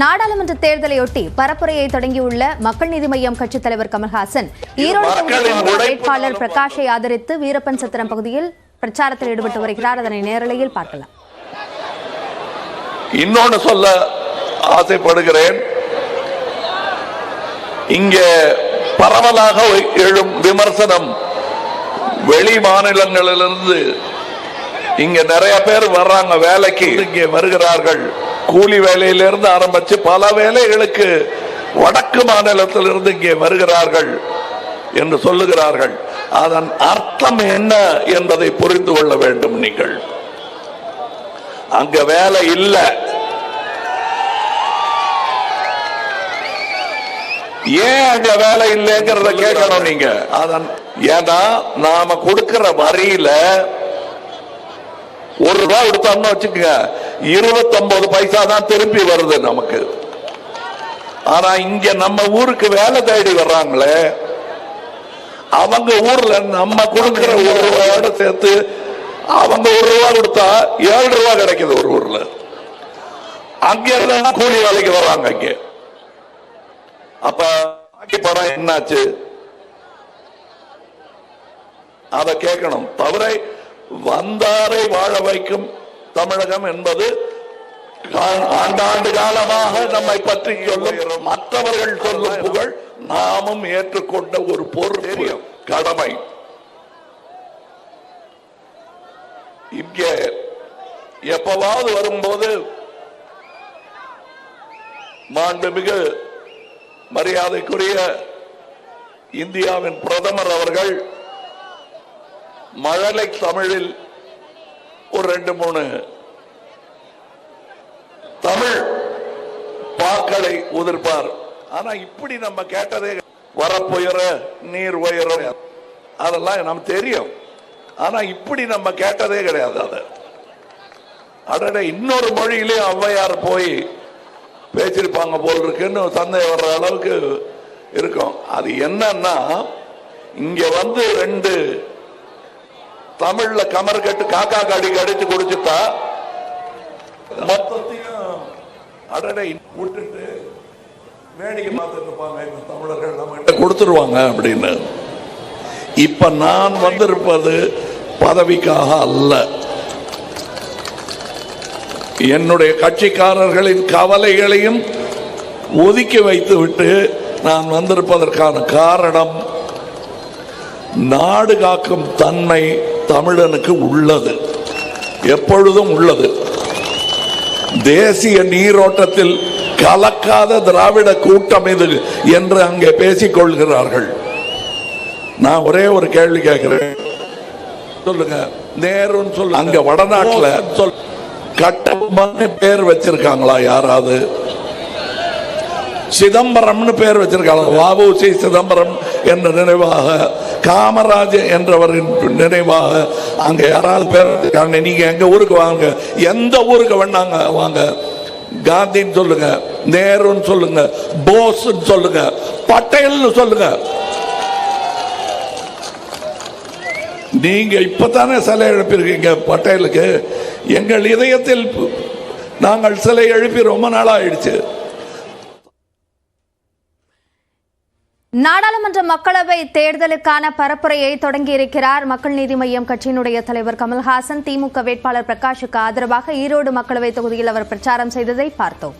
நாடாளுமன்ற தேர்தலையொட்டி பரப்புரையை தொடங்கியுள்ள மக்கள் நீதி மய்யம் கட்சித் தலைவர் கமல்ஹாசன். ஈரோடு வேட்பாளர் பிரகாஷை ஆதரித்து வீரப்பன் சத்திரம் பகுதியில் பிரச்சாரத்தில் ஈடுபட்டு வருகிறார். அதனை நேரலையில் பார்க்கலாம். இன்னொன்னு சொல்ல ஆசைப்படுகிறேன். இங்கே பரவலாக எழும் விமர்சனம் வெளி மாநிலங்களிலிருந்து இங்க நிறைய பேர் வர்றாங்க வேலைக்கு. இங்கே வருகிறார்கள். கூலி வேலையிலிருந்து ஆரம்பிச்சு பல வேலைகளுக்கு வடக்கு மாநிலத்திலிருந்து இங்கே வருகிறார்கள் என்று சொல்லுகிறார்கள். அதன் அர்த்தம் என்ன என்பதை புரிந்து கொள்ள வேண்டும் நீங்கள். அங்க வேலை இல்ல. ஏன் அங்க வேலை இல்லைங்கிறத கேட்கணும் நீங்க. அதன் ஏன்னா நாம கொடுக்கிற வரியில ஒரு ரூபாய் கொடுத்தோம்னு வச்சுக்கோங்க. இருபத்தி ஒன்பது பைசா தான் திருப்பி வருது நமக்கு. ஆனா இங்க நம்ம ஊருக்கு வேலை தேடி வர்றாங்களே. அவங்க ஊர்ல நம்ம கொடுக்கிற ஒரு ரூபாயோட சேர்த்து அவங்க ஒரு ரூபா கொடுத்தா ஏழு ரூபா கிடைக்குது ஒரு ஊர்ல. அங்க இருந்து கூலி வேலைக்கு வர்றாங்க இங்க. அப்ப பாக்கி படம் என்னாச்சு? அத கேட்கணும். தவிர வந்தாரை வாழ வைக்கும் தமிழகம் என்பது ஆண்டாண்டு காலமாக நம்மை பற்றி சொல்லும் மற்றவர்கள் சொல்லும் புகழ் நாமும் ஏற்றுக்கொண்ட ஒரு பொறுப்பு கடமை. இங்கே எப்பவாவது வரும்போது மாண்புமிகு மரியாதைக்குரிய இந்தியாவின் பிரதமர் அவர்கள் மழலை தமிழில் ஒரு ரெண்டு மூணு. தமிழ் பாக்களை உதிர்ப்பார். ஆனா இப்படி நம்ம கேட்டதே வரப்புயர நீர் உயர அதெல்லாம் நமக்கு தெரியும். ஆனா இப்படி நம்ம கேட்டதே கிடையாது அது. அடட இன்னொரு மொழியிலேயும் ஔவையார் போய் பேசியிருப்பாங்க போல் இருக்குன்னு சந்தேகம் வர்ற அளவுக்கு இருக்கும். அது என்னன்னா இங்க வந்து ரெண்டு தமிழ்ல கமர் கட்டு காக்கா காடிக்கு கடிச்சு குடிச்சுட்டா மொத்தத்தையும் அடடை விட்டுட்டு வேடிக்கை பார்த்துட்டு இருப்பாங்க. இந்த தமிழர்கள் நம்ம கிட்ட கொடுத்துருவாங்க அப்படின்னு. இப்ப நான் வந்திருப்பது பதவிக்காக அல்ல. என்னுடைய கட்சிக்காரர்களின் கவலைகளையும் ஒதுக்கி வைத்துவிட்டு நான் வந்திருப்பதற்கான காரணம் நாடு காக்கும் தன்மை தமிழனுக்கு உள்ளது. எப்பொழுதும் உள்ளது. தேசிய நீரோட்டத்தில் கலக்காத திராவிட கூட்டம் இது என்று அங்கே பேசிக் கொள்கிறார்கள். நான் ஒரே ஒரு கேள்வி கேட்கிறேன். சொல்லுங்க. நேருன்னு சொல்லு அங்க வடநாட்டுல சொல் கட்டபொம்மன்னு பேர் வச்சிருக்காங்களா யாராவது? சிதம்பரம்னு பேர் வச்சிருக்காங்க. வஉசி சிதம்பரம் என்ற நினைவாக காமராஜ் என்றவரின் நினைவாக அங்கே யாராவது பேர் வச்சிருக்காங்க. நீங்கள் எங்கள் ஊருக்கு வாங்க. எந்த ஊருக்கு வேணாங்க வாங்க. காந்தின்னு சொல்லுங்க நேருன்னு சொல்லுங்க போஸ்ன்னு சொல்லுங்க பட்டேல்னு சொல்லுங்க. நீங்க இப்பதானே சிலை எழுப்பியிருக்கீங்க பட்டேலுக்கு. எங்கள் இதயத்தில் நாங்கள் சிலை எழுப்பி ரொம்ப நாள் ஆயிடுச்சு நாடாளுமன்ற மக்களவை தேர்தலுக்கான பரப்புரையை தொடங்கியிருக்கிறார் மக்கள் நீதி மய்யம் கட்சியினுடைய தலைவர் கமல்ஹாசன். திமுக வேட்பாளர் பிரகாஷுக்கு ஆதரவாக ஈரோடு மக்களவை தொகுதியில் அவர் பிரச்சாரம் செய்ததை பார்த்தோம்.